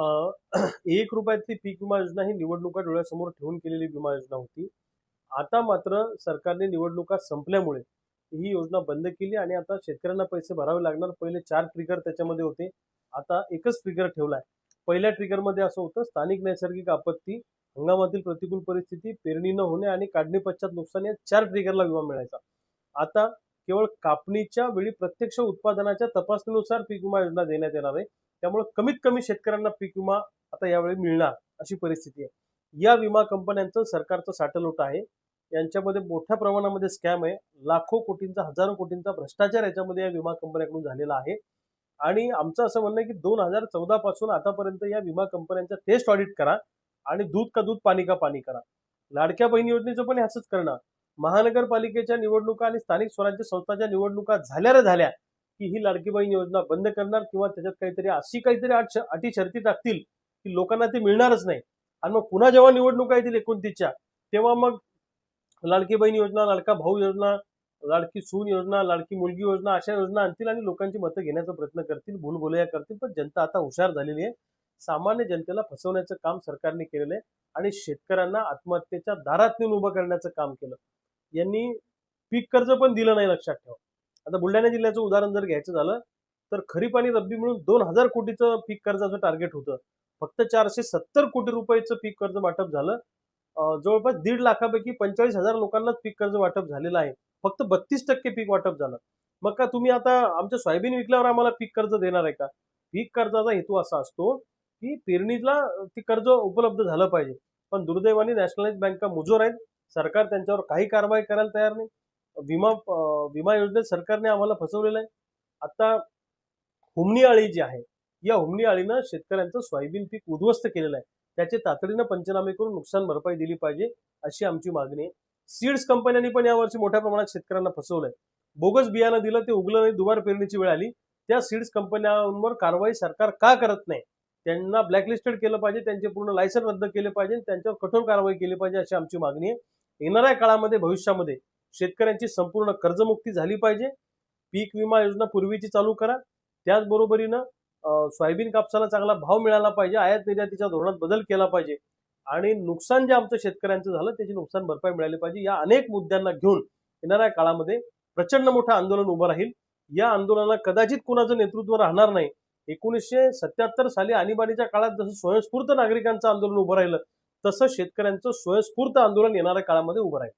एक रुपयातली पीक विमा योजना ही निवडणुका डोळ्यासमोर ठेवून केलेली विमा योजना होती. आता मात्र सरकारने निवडणुका संपल्यामुळे ही योजना बंद केली आणि आता शेतकऱ्यांना पैसे भरावे लागणार. पहिले चार ट्रिगर त्याच्यामध्ये होते. आता एकच ट्रिगर ठेवलाय. पहिल्या ट्रिगरमध्ये असं होतं स्थानिक नैसर्गिक आपत्ती हंगामातील प्रतिकूल परिस्थिती पेरणी न होणे आणि काढणी पश्चात नुकसान या चार ट्रिगरला विमा मिळायचा. आता केवळ कापणीच्या वेळी प्रत्यक्ष उत्पादनाच्या तपासणीनुसार पीक विमा योजना देण्यात येणार आहे. त्यामुळे कमीत कमी शेतकऱ्यांना पीक विमा आता यावेळी मिळणार अशी परिस्थिती आहे. या विमा कंपन्यांचं सरकारचं साठलोट आहे. यांच्यामध्ये मोठ्या प्रमाणामध्ये स्कॅम आहे. लाखो कोटींचा हजारो कोटींचा भ्रष्टाचार याच्यामध्ये या विमा कंपन्यांकडून झालेला आहे. आणि आमचं असं म्हणणं आहे की दोन हजार चौदा पासून आतापर्यंत या विमा कंपन्यांचा टेस्ट ऑडिट करा आणि दूध का दूध पाणी का पाणी करा. लाडक्या बहिणी योजनेचं पण ह्याच करणार. महानगरपालिकेच्या निवडणुका आणि स्थानिक स्वराज्य संस्थांच्या निवडणुका झाल्या रे झाल्या की ही लाडकी बहीण योजना बंद करणार किंवा त्याच्यात काहीतरी अशी काहीतरी अटी शर्ती टाकतील की लोकांना ते मिळणारच नाही. आणि मग पुन्हा जेव्हा निवडणुका येतील एकोणतीसच्या तेव्हा मग लाडकी बहीण योजना लाडका भाऊ योजना लाडकी सून योजना लाडकी मुलगी योजना अशा योजना आणतील आणि लोकांची मतं घेण्याचा प्रयत्न करतील भूलभुलया करतील. पण जनता आता हुशार झालेली आहे. सामान्य जनतेला फसवण्याचं काम सरकारने केलेलं आहे आणि शेतकऱ्यांना आत्महत्येच्या दारात नेऊन उभं करण्याचं काम केलं. यांनी पीक कर्ज पण दिलं नाही लक्षात ठेवा. आता बुलढाणा जिल्ह्याचं उदाहरण जर घ्यायचं झालं तर खरीप आणि रब्बी मिळून दोन हजार कोटीचं पीक कर्जाचं टार्गेट होतं. फक्त चारशे सत्तर कोटी रुपयाचं पीक कर्ज वाटप झालं. जवळपास दीड लाखापैकी पंचेचाळीस हजार लोकांनाच पीक कर्ज वाटप झालेलं आहे. फक्त बत्तीस टक्के पीक वाटप झालं. मग का तुम्ही आता आमचं सोयाबीन विकल्यावर आम्हाला पीक कर्ज देणार आहे का? पीक कर्जाचा हेतू असा असतो की पेरणीला ते कर्ज उपलब्ध झालं पाहिजे. पण दुर्दैवाने नॅशनलाइज बँका मुजोर आहेत. सरकार त्यांच्यावर काही कारवाई करायला तयार नाही. विमा विमा योजनेत सरकारने आम्हाला फसवलेलं आहे. आता हुमणी आळी जी आहे या हुमणी आळीनं शेतकऱ्यांचं सोयाबीन पीक उद्ध्वस्त केलेलं आहे. त्याचे तातडीनं पंचनामे करून नुकसान भरपाई दिली पाहिजे अशी आमची मागणी आहे. सीड्स कंपन्यांनी पण यावर्षी मोठ्या प्रमाणात शेतकऱ्यांना फसवलंय. बोगस बियाणं दिलं ते उगलं नाही दुबार पेरणीची वेळ आली. त्या सीड्स कंपन्यांवर कारवाई सरकार का करत नाही? त्यांना ब्लॅकलिस्टेड केलं पाहिजे त्यांचे पूर्ण लायसन रद्द केले पाहिजे त्यांच्यावर कठोर कारवाई केली पाहिजे अशी आमची मागणी आहे. येणाऱ्या काळामध्ये भविष्यामध्ये शेतकऱ्यांची संपूर्ण कर्जमुक्ती झाली पाहिजे. पीक विमा योजना पूर्वीची चालू करा. त्याचबरोबरीनं सोयाबीन कापसाला चांगला भाव मिळाला पाहिजे. आयात निर्यातीच्या धोरणात बदल केला पाहिजे. आणि नुकसान जे आमचं शेतकऱ्यांचं झालं त्याची नुकसान भरपाई मिळाली पाहिजे. या अनेक मुद्द्यांना घेऊन येणाऱ्या काळामध्ये प्रचंड मोठं आंदोलन उभं राहील. या आंदोलनाला कदाचित कुणाचं नेतृत्व राहणार नाही. एकोणीसशे सत्याहत्तर साली आणीबाणीच्या काळात जसं स्वयंस्फूर्त नागरिकांचं आंदोलन उभं राहिलं तसं शेतकऱ्यांचं स्वयंस्फूर्त आंदोलन येणाऱ्या काळामध्ये उभं राहील.